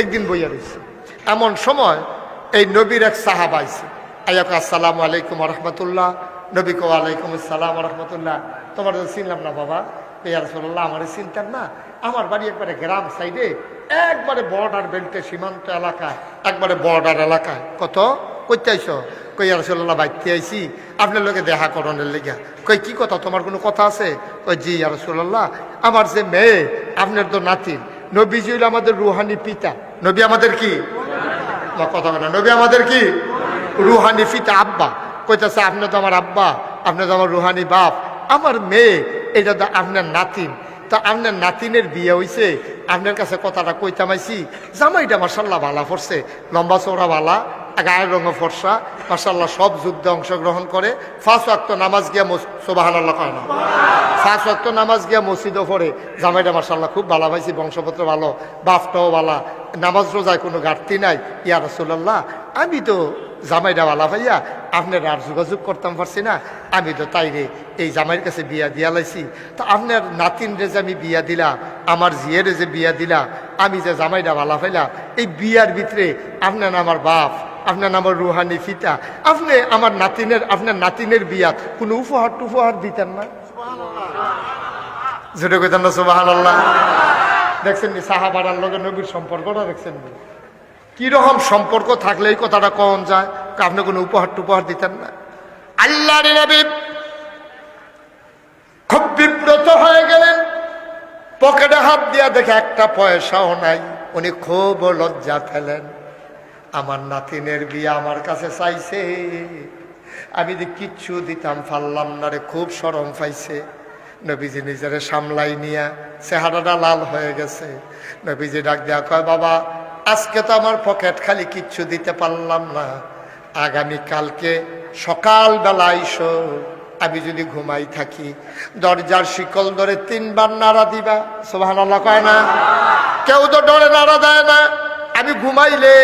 একদিন বইয়া রয়েছে এমন সময় এই নবীর এক সাহাব আইছে। আয়াক আসসালামু আলাইকুম রহমতুল্লাহ। নবী কো আলাইকুম আসসালাম রহমতুল্লাহ। তোমার তো চিনলাম না বাবা। ইয়ার সাল্লাহ আমার চিনতাম না। আমার বাড়ি একবারে গ্রাম সাইডে, একবারে বর্ডার বেল্টে সীমান্ত এলাকায়, একবারে বর্ডার এলাকায়। কত? কইতে আইসো কই রসল্লাহ বাইতে আইসি আপনার লোকে দেখা করণের লেগা কই, কি কথা? তোমার কোনো কথা আছে? কই, জি রসল্লাহ আমার যে মেয়ে, আপনার তো নাতিন। নবীজি হইল আমাদের রুহানি পিতা। নবী আমাদের কি? কথা বলে নবী আমাদের কি? রুহানি পিতা, আব্বা। কইতাছে, আপনি তো আমার আব্বা, আপনি তো আমার রুহানি বাপ। আমার মেয়ে, এটা তো আপনার নাতিন। তা আপনার নাতিনের বিয়ে হয়েছে আপনার কাছে কথাটা কইতামাইছি জামাইটা মার্শাল্লাহ ভালা পড়ছে লম্বা চৌড়া ভালা গায়ের রঙ ফর্সা মার্শাল্লাহ সব যুদ্ধে অংশগ্রহণ করে ফার্স্ট ওয়াক্ত নামাজ গিয়া সোবাহান আল্লাহ কয় না? ফার্স্ট ওয়াক্ত নামাজ গিয়া মসজিদও পড়ে। জামাইটা মার্শাল্লাহ খুব ভালো পাইছি বংশপত্র ভালো, বাপটাও ভালা। নামাজ রোজায় কোনো ঘাটতি নাই। ইয়া রসুল্লাহ আমি তো জামাইটা ভালা ভাইয়া, আপনার আর যোগাযোগ করতাম পারছি না। আমি তো তাই রে, এই জামাইয়ের কাছে বিয়া দিয়া লাইছি। তা আপনার নাতিন রে যে আমি বিয়া দিলা, আমার জিয়েরে যে বিয়া দিলা, আমি যে জামাইটা ভালা ফাইলাম এই বিয়ার ভিতরে আপনার আমার বাপ? আপনার আমার রুহানি ফিতা। আপনি আমার নাতিনের আপনার নাতিনের বিয়াত কোনো উপহার টুপহার দিতেন না? যেটা কইতেন না সুবাহান আল্লাহ দেখছেন নি সাহাবারার লগে নবীর সম্পর্কটা দেখছেন নি কীরকম সম্পর্ক থাকলে এই কথাটা কম যায়? আপনি কোনো উপহার টুপহার দিতেন না? আল্লাহ নবী খুব বিব্রত হয়ে গেলেন। পকেটে হাত দিয়া দেখে একটা পয়সাও নাই। উনি খুব লজ্জা ফেলেন আমার নাতিনের বিয়ে আমার কাছে চাইছে। আমি যে কিচ্ছু দিতাম, পারলাম না রে, খুব সরম পাইছে। নবীজি নিজেরে সামলাই নিয়া চেহারাটা লাল হয়ে গেছে। নবীজি ডাক দেয়া কয়, বাবা, আজকে তো আমার পকেট খালি কিচ্ছু দিতে পারলাম না। আগামী কালকে সকালবেলা আইসো। আমি যদি ঘুমাই থাকি, দরজার শিকল ধরে তিনবার নাড়া দিবা। সোহান কয় না। কেউ তো ডরে নাড়া দেয় না। আমি ঘুমাইলে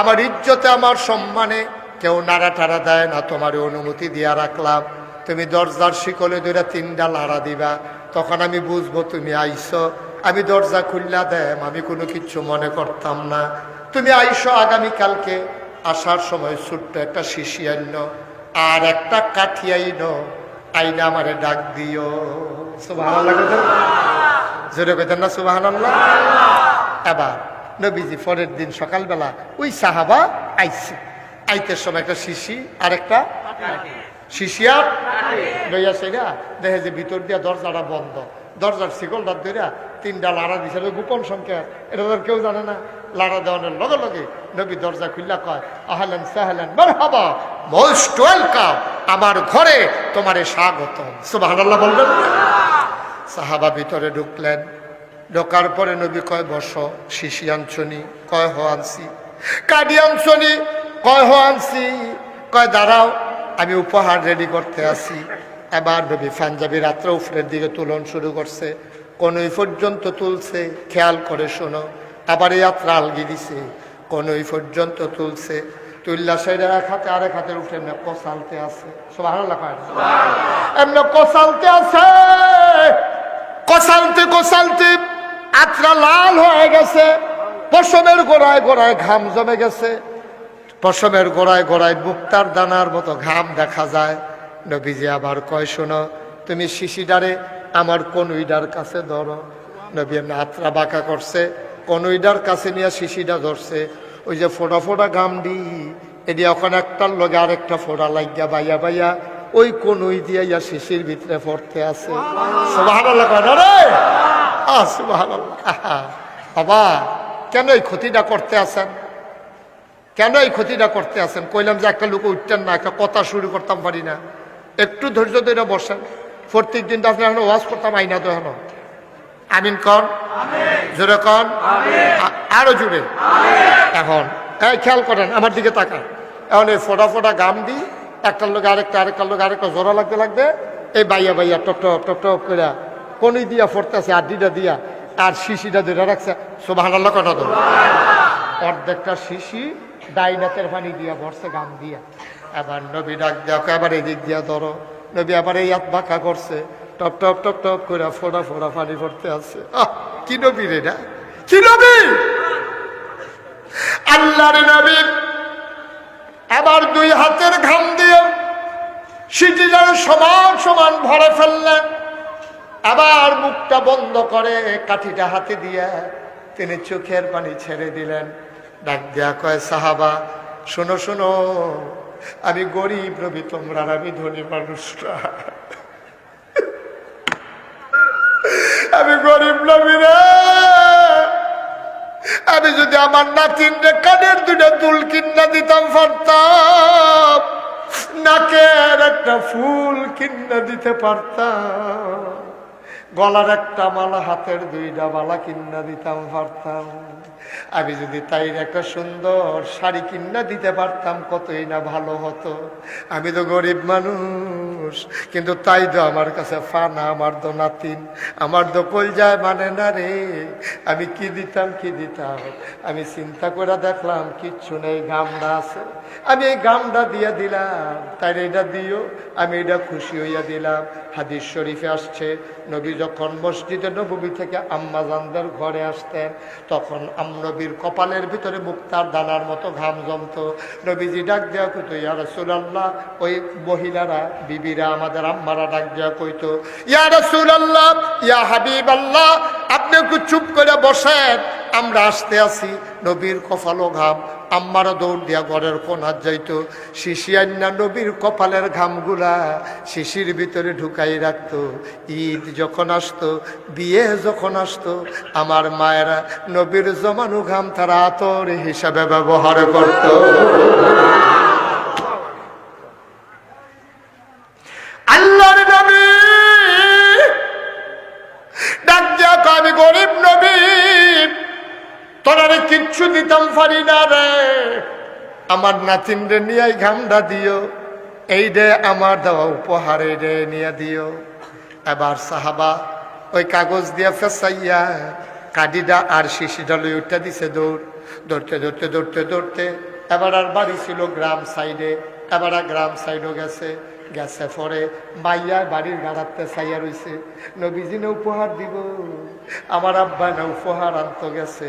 আমার ইজ্জতে আমার সম্মানে কেউ নাড়া টাড়া দেয় না তোমার অনুমতি দিয়া রাখলাম। তুমি দরজার শিকলে ধরে তিনটা নাড়া দিবা তখন আমি বুঝব তুমি আইসো। আমি দরজা খুললা দেম আমি কোনো কিচ্ছু মনে করতাম না। তুমি আইসো আগামীকালকে আসার সময় ছোট্ট একটা শিশি আইন আর একটা কাঠি আইন আইনা আমারে ডাক দিও। সুবাহ জোরে পেতেন না সুবাহ এবার নবীজি পরের দিন সকালবেলা ওই সাহাবা আইছে। আইতের সময় একটা শিশি আর একটা শিশি আর লইয়া সেটা দেখে যে ভিতর দিয়া দরজাটা বন্ধ। দরজার শিকলটা ধরে তিনটা লাড়া দিছে গোপন সংখ্যা এটা তো কেউ জানে না। লাড়া দেওয়ানোর লগে লগে নবী দরজা খুললা কয়, আহলেন সাহলেন বার হবা মোস্ট ওয়েলকাম। আমার ঘরে তোমারে স্বাগত সুবাহ বলবেন? সাহাবা ভিতরে ঢুকলেন। ঢোকার পরে নবী কয় বস শিশি আনছনি কয় হ আনছি। কাডি আনছনি কয় হ আনছি। কয় দাঁড়াও আমি উপহার রেডি করতে আসি এবার নবী পাঞ্জাবি রাত্রে উফরের দিকে তুলন শুরু করছে। কোনই পর্যন্ত তুলছে খেয়াল করে শোনো। আবার এই যাত্রা আলগি দিছে কোনই পর্যন্ত তুলছে। তুল্লা সাইডে এক হাতে আরেক হাতের উপরে এমনি কষালতে আছে। সব ভালো লাগা এমনি কষালতে আছে। কষালতে কষালতে আত্রা লাল হয়ে গেছে। পশমের গোড়ায় গোড়ায় ঘাম জমে গেছে। পশমের গোড়ায় গোড়ায় মুক্তার দানার মতো ঘাম দেখা যায়। নবীজি আবার কয় শোনো তুমি শিশিডারে আমার কনুইডার কাছে ধরো? নবী এমনি আত্রা বাঁকা করছে। কনুইডার কাছে নিয়ে শিশিটা ধরছে। ওই যে ফোটা ফোটা ঘাম দি এটি এখন একটার লগে আরেকটা ফোড়া লাগিয়া বাইয়া বাইয়া ওই কনুই দিয়া ইয়া শিশির ভিতরে পড়তে আছে। না রে বাবা কেন এই ক্ষতিটা করতে আছেন? কেন এই ক্ষতিটা করতে আছেন? কইলাম যে একটা লোক উঠতেন না একটা কথা শুরু করতাম পারি না। একটু ধৈর্য ধরে বসেন। প্রত্যেক দিন তো আপনি এখন ওয়াজ করতাম আইনা তো এখন আমিন কন? জোরে কন? আরও জুড়ে এখন এই খেয়াল করেন আমার দিকে তাকান। এখন এই ফোটা ফোটা গাম দিই একটার লোক আরেকটা আরেকটার লোক আরেকটা জোড়া লাগতে লাগবে। এই বাইয়া বাইয়া টপ টপ টপ টপ করে কোনই দিয়া ফোরতেছে, আড্ডিটা দিয়া আর শিশিটা ধরে রাখছে। সোভান আল্লাহ কথা তো অর্ধেকটা শিশি ডাইনাতের পানি দিয়া ভরছে, গাম দিয়া। এবার নবী ডাক দেখো এবার এদিক দিয়া ধরো। নবী আবার এই হাত বাঁকা করছে। টপ টপ টপ টপ করে ফোড়া ফোড়া পানি পড়তে আছে। কি নবী রে না? কি নবী? আল্লাহর নবী আবার দুই হাতের ঘাম দিয়ে সিটি যেন সমান সমান ভরে ফেললেন। আবার মুখটা বন্ধ করে কাঠিটা হাতে দিয়া তিনি চোখের পানি ছেড়ে দিলেন। ডাক দেয়া কয়, সাহাবা, শোনো শোনো, আমি গরিব রবি, তোমরা আমি ধনী মানুষরা। আমি গরিব নবী রে। আমি যদি আমার নাতিন কানের দুটো দুল কিনা দিতাম, পারতাম। নাকের একটা ফুল কিনা দিতে পারতাম। গলার একটা মালা, হাতের দুইটা মালা কিনা দিতাম, পারতাম। আমি যদি তাই একটা সুন্দর শাড়ি কিনা দিতে পারতাম, কতই না ভালো হতো। আমি তো গরিব মানুষ। কিন্তু তাই তো আমার কাছে ফানা, আমার তো নাতিন, আমার তো কলজায় মানে না রে। আমি কি দিতাম কি দিতাম? আমি চিন্তা করে দেখলাম, কিচ্ছু নেই, গামডা আছে। আমি এই গামডা দিয়ে দিলাম তাই এটা দিও। আমি এটা খুশি হইয়া দিলাম। হাদিস শরীফে আসছে, নবী যখন মসজিদে নবী থেকে আম্মাজানদের ঘরে আসতেন, তখন আমনবীর কপালের ভিতরে মুক্তার দানার মতো ঘাম জমত। নবীজি ডাক দেওয়া কইতো, ইয়া রাসূলুল্লাহ, ওই মহিলারা, বিবিরা আমাদের আম্মারা ডাক দেওয়া কইতো, ইয়া রাসূলুল্লাহ, ইয়া হাবিবাল্লাহ, আপনি একটু চুপ করে বসেন, আমরা আসতে আসি নবীর কপালও ঘাম, আম্মারা দৌড় দিয়া ঘরের কোনার যাইতো, শিশি আন্না নবীর কপালের ঘামগুলা শিশির ভিতরে ঢুকাই রাখত। ঈদ যখন আসতো, বিয়ে যখন আসতো, আমার মায়েরা নবীর জমানো ঘাম তারা আতর হিসাবে ব্যবহার করত। কিচ্ছু দিতাম পারি না রে। আমার নাতিন রে নিয়ে ঘামটা দিও। এই রে আমার দেওয়া উপহার রে নিয়ে দিও। এবার সাহাবা ওই কাগজ দিয়া ফেসাইয়া কাডিটা আর শিশিটা লই উঠে দিছে দৌড়। দৌড়তে দৌড়তে দৌড়তে দৌড়তে। এবার আর বাড়ি ছিল গ্রাম সাইডে। এবার আর গ্রাম সাইডও গেছে। গেছে পরে মাইয়া বাড়ির গাড়াতে চাইয়া রইছে। নবীজি না উপহার দিব। আমার আব্বা না উপহার আনতে গেছে।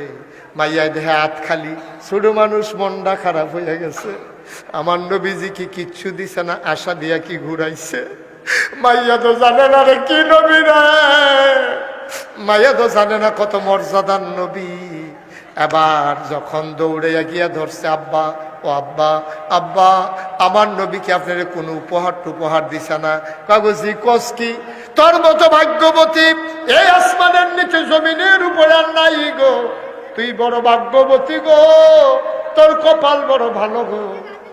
মাইয়া দেহে হাত খালি। ছোট মানুষ মনটা খারাপ হয়ে গেছে। আমার নবীজি কি কিচ্ছু দিছে না, আশা দিয়া কি ঘুরাইছে? মাইয়া তো জানে না রে কি নবী রে। মাইয়া তো জানে না কত মর্যাদার নবী। এবার যখন দৌড়ে গিয়া ধরছে, আব্বা ও আব্বা আব্বা, আমার নবীকে আপনার কোনো উপহার টুপহার দিছে না। কাগজি কস কি? তোর মতো ভাগ্যবতী, এই আসমানের নিচে জমিনের উপরে আর নাই গো। তুই বড় ভাগ্যবতী গো, তোর কপাল বড় ভালো গো।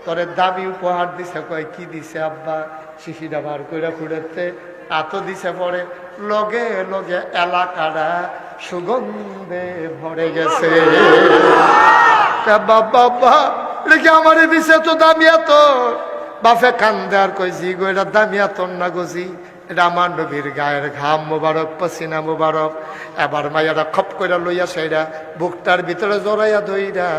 তোরে দামি উপহার দিছে, কয়, কি দিছে আব্বা? শিশিটা বার করে খুঁড়েতে এত দিছে পরে। লগে লগে এলাকাটা সুগন্ধে ভরে গেছে। বাবা রেখে আমারে দিছে তো দামি এত বাফে কান্দে আর কইছি, গো, এটা দামি এত না গজি এটা আমার নবীর গায়ের ঘাম মোবারক, পসিনা মোবারক। এবার মাইয়ারা খপ করে লইয়া সেইরা, বুকটার ভিতরে জড়াইয়া ধইরা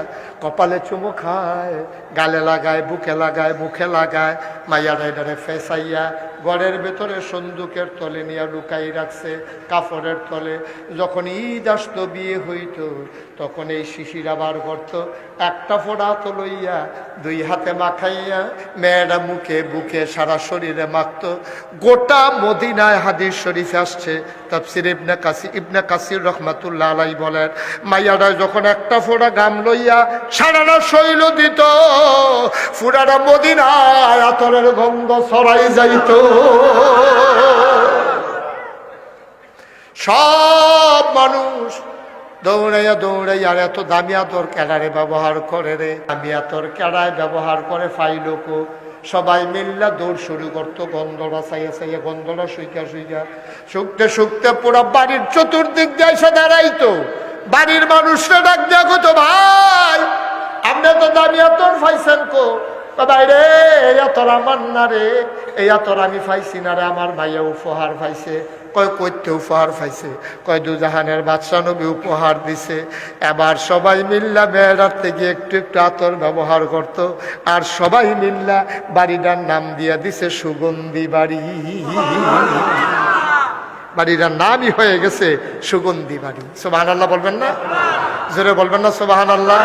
কপালে চুমু খায়, গালে লাগায়, বুকে লাগায়, মুখে লাগায়। মাইয়ারা এটারে ফেসাইয়া ঘরের ভেতরে সন্দুকের তলে নিয়ে লুকাই রাখছে কাপড়ের তলে। যখন ঈদ আসতো, বিয়ে হইতো তখন এই শিশির আবার করত, একটা ফোড়া তো লইয়া দুই হাতে মাখাইয়া মেয়েরা মুখে বুকে সারা শরীরে মাখত। গোটা মদিনায় হাদিস শরীফে আসছে, তাফসির ইবনে কাসি, ইবনে কাসির রহমাতুল্লাহ আলাই বলেন, মাইয়ারা যখন একটা ফোড়া গাম লইয়া সারাটা শৈল দিত ফুরাটা মদিনায় আতরের গন্ধ ছড়াই যাইত। সব মানুষ দৌড়াইয়া দৌড়াইয়া এত দামি আতর ক্যাডারে ব্যবহার করে রে। দামি আতর ক্যাডায় ব্যবহার করে ফাইলোকো। সবাই মিল্লা দৌড় শুরু করতো, গন্ধরা চাইয়া চাইয়া গন্ধরা শুইকা শুইকা। শুকতে শুকতে পুরো বাড়ির চতুর্দিক দিয়ে এসে দাঁড়াইতো। বাড়ির মানুষরা ডাক দেখো তো ভাই আপনি তো দামিয়া তোর পাইছেন কো? বাইরে এই আতর আমার না রে। এই আতর আমি পাইছি না রে, আমার ভাইয়া উপহার পাইছে কয় কইতে উপহার পাইছে, কয় দুজাহানের বাদশা নবী উপহার দিছে। এবার সবাই মিল্লা বেড়ার থেকে একটু একটু আতর ব্যবহার করত, আর সবাই মিল্লা বাড়িটার নাম দিয়া দিছে সুগন্ধি বাড়ি। বাড়িটার নামই হয়ে গেছে সুগন্ধি বাড়ি। সোবাহান আল্লাহ বলবেন না? জোরে বলবেন না সোবাহান আল্লাহ